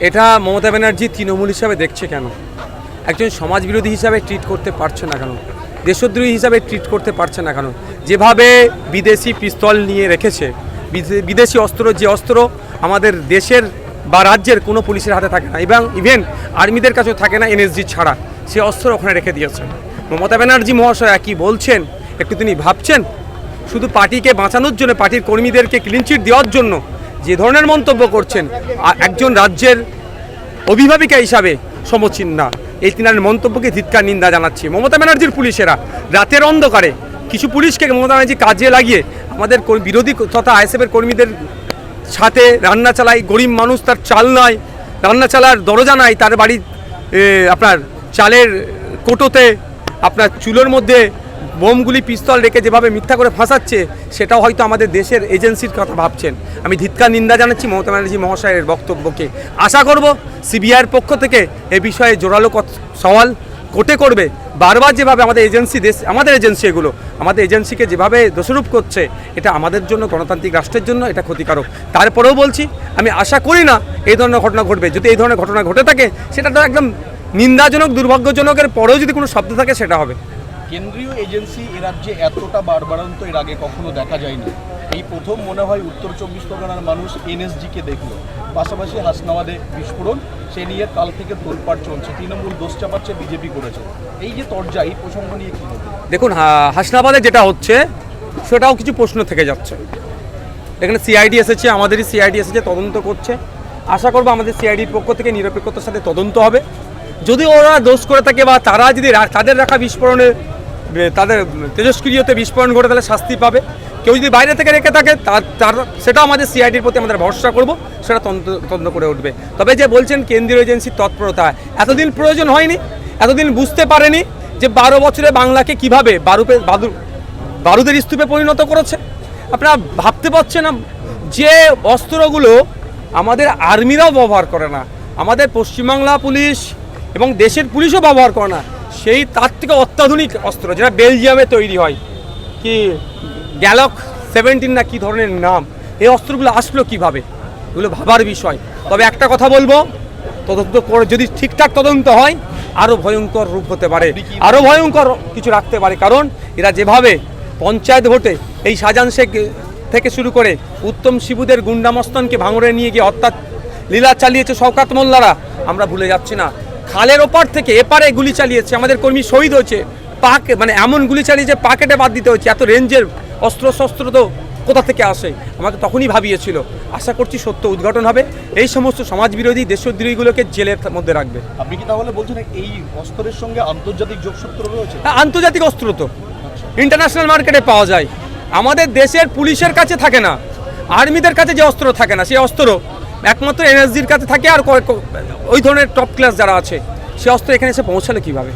এটা মমতা ব্যানার্জি তৃণমূল হিসাবে দেখছে কেন? একজন সমাজবিরোধী হিসাবে ট্রিট করতে পারছে না কেন? দেশদ্রোহী হিসাবে ট্রিট করতে পারছে না কেন? যেভাবে বিদেশি পিস্তল নিয়ে রেখেছে, বিদে- বিদেশি অস্ত্র, যে অস্ত্র আমাদের দেশের বা রাজ্যের কোনো পুলিশের হাতে থাকে না এবং ইভেন আর্মিদের কাছেও থাকে না এনএসজি ছাড়া, সে অস্ত্র ওখানে রেখে দিয়েছে। মমতা ব্যানার্জি মহাশয় কি বলছেন, একটু তিনি ভাবছেন, শুধু পার্টিকে বাঁচানোর জন্য, পার্টির কর্মীদেরকে ক্লিনচিট দেওয়ার জন্য যে ধরনের মন্তব্য করছেন একজন রাজ্যের অভিভাবিকা হিসাবে সমচীন না এই তিনার মন্তব্যকে ধিৎকার, নিন্দা জানাচ্ছি। মমতা ব্যানার্জির পুলিশেরা রাতের অন্ধকারে কিছু পুলিশকে মমতা ব্যানার্জি কাজে লাগিয়ে আমাদের বিরোধী তথা আইএসএফের কর্মীদের সাথে রান্না চালায় গরিব মানুষ তার চাল নয়, রান্না চালার দরজা নাই, তার বাড়ি আপনার চালের কোটোতে, আপনার চুলোর মধ্যে বোমগুলি পিস্তল রেখে যেভাবে মিথ্যা করে ফাঁসাচ্ছে, সেটাও হয়তো আমাদের দেশের এজেন্সির কথা ভাবছেন। আমি ধিৎকার নিন্দা জানাচ্ছি মমতা ব্যানার্জি মহাশয়ের বক্তব্যকে। আশা করব সিবিআইয়ের পক্ষ থেকে এ বিষয়ে জোরালো সওয়াল কোর্টে করবে। বারবার যেভাবে আমাদের এজেন্সি দেশ আমাদের এজেন্সি এগুলো, আমাদের এজেন্সিকে যেভাবে দোষারোপ করছে, এটা আমাদের জন্য, গণতান্ত্রিক রাষ্ট্রের জন্য এটা ক্ষতিকারক। তারপরেও বলছি, আমি আশা করি না এই ধরনের ঘটনা ঘটবে। যদি এই ধরনের ঘটনা ঘটে থাকে, সেটা তো একদম নিন্দাজনক, দুর্ভাগ্যজনকের পরেও যদি কোনো শব্দ থাকে, সেটা হবে। কেন্দ্রীয় এজেন্সি এ রাজ্যে এতটা বাড়বাড়ন্ত এর আগে কখনো দেখা যায়নি। এই প্রথম মনে হয় উত্তর চব্বিশ পরগনার মানুষ এনএসজিকে দেখল। পাশাপাশি হাসনাবাদে বিস্ফোরণ, সে নিয়ে কাল থেকে তোলপাড় চলছে। তৃণমূল দোষ চাপাচ্ছে বিজেপি করেছে। এই যে তরজা এই প্রসঙ্গ নিয়ে কি দেখুন হাসনাবাদে যেটা হচ্ছে, সেটাও কিছু প্রশ্ন থেকে যাচ্ছে। এখানে সিআইডি এসেছে, আমাদেরই সিআইডি এসেছে, তদন্ত করছে। আশা করব আমাদের সিআইডির পক্ষ থেকে নিরপেক্ষতার সাথে তদন্ত হবে। যদি ওরা দোষ করে থাকে বা তারা যদি তাদের রাখা বিস্ফোরণে তাদের তেজস্ক্রিয়তে বিস্ফোরণ ঘটে তাহলে শাস্তি পাবে। কেউ যদি বাইরে থেকে রেখে থাকে, তার তার, সেটাও আমাদের সিআইডির প্রতি আমাদের ভরসা করব, সেটা তদন্ত তদন্ত করে উঠবে। তবে যে বলছেন কেন্দ্রীয় এজেন্সির তৎপরতা, এতদিন প্রয়োজন হয়নি, এতদিন বুঝতে পারেনি যে বারো বছরে বাংলাকে কীভাবে বারুপে বারুদের স্তূপে পরিণত করেছে। আপনারা ভাবতে পারছেন না, যে অস্ত্রগুলো আমাদের আর্মিরাও ব্যবহার করে না, আমাদের পশ্চিমবাংলা পুলিশ এবং দেশের পুলিশও ব্যবহার করে না সেই তার থেকে অত্যাধুনিক অস্ত্র, যেটা বেলজিয়ামে তৈরি হয়। কি গ্যালক সেভেন্টিন না কি ধরনের নাম? এই অস্ত্রগুলো আসলো কীভাবে? এগুলো ভাবার বিষয়। তবে একটা কথা বলব, তদন্ত করে যদি ঠিকঠাক তদন্ত হয় আরও ভয়ঙ্কর রূপ হতে পারে। আরও ভয়ঙ্কর কিছু রাখতে পারে। কারণ এরা যেভাবে পঞ্চায়েত ভোটে এই শাহজাহান শেখ থেকে শুরু করে উত্তম শিবুদের গুন্ডামস্তনকে ভাঙড়ে নিয়ে গিয়ে হত্যা, লীলা চালিয়েছে শওকাত মোল্লারা, আমরা ভুলে যাচ্ছি না। খালের ওপার থেকে এপারে গুলি চালিয়েছে। আমাদের কর্মী শহীদ হয়েছে। পাক মানে এমন গুলি চালিয়েছে পাকেটে বাদ দিতে হয়েছে। এত রেঞ্জের অস্ত্র শস্ত্র তো কোথা থেকে আসে? আমাকে তখনই ভাবিয়েছিল। আশা করছি সত্য উদ্ঘাটন হবে। এই সমস্ত সমাজবিরোধী দেশদ্রোহীগুলোকে জেলের মধ্যে রাখবে। আপনি কি তাহলে বলছেন এই অস্ত্রের সঙ্গে আন্তর্জাতিক যোগসূত্র রয়েছে? হ্যাঁ, আন্তর্জাতিক অস্ত্র তো। ইন্টারন্যাশনাল মার্কেটে পাওয়া যায়। আমাদের দেশের পুলিশের কাছে থাকে না। আর্মিদের কাছে যে অস্ত্র থাকে না সেই অস্ত্র একমাত্র এনএসজির কাছে থাকে আর ওই ধরনের টপ ক্লাস যারা আছে, সে অস্ত্র এখানে এসে পৌঁছালে কীভাবে?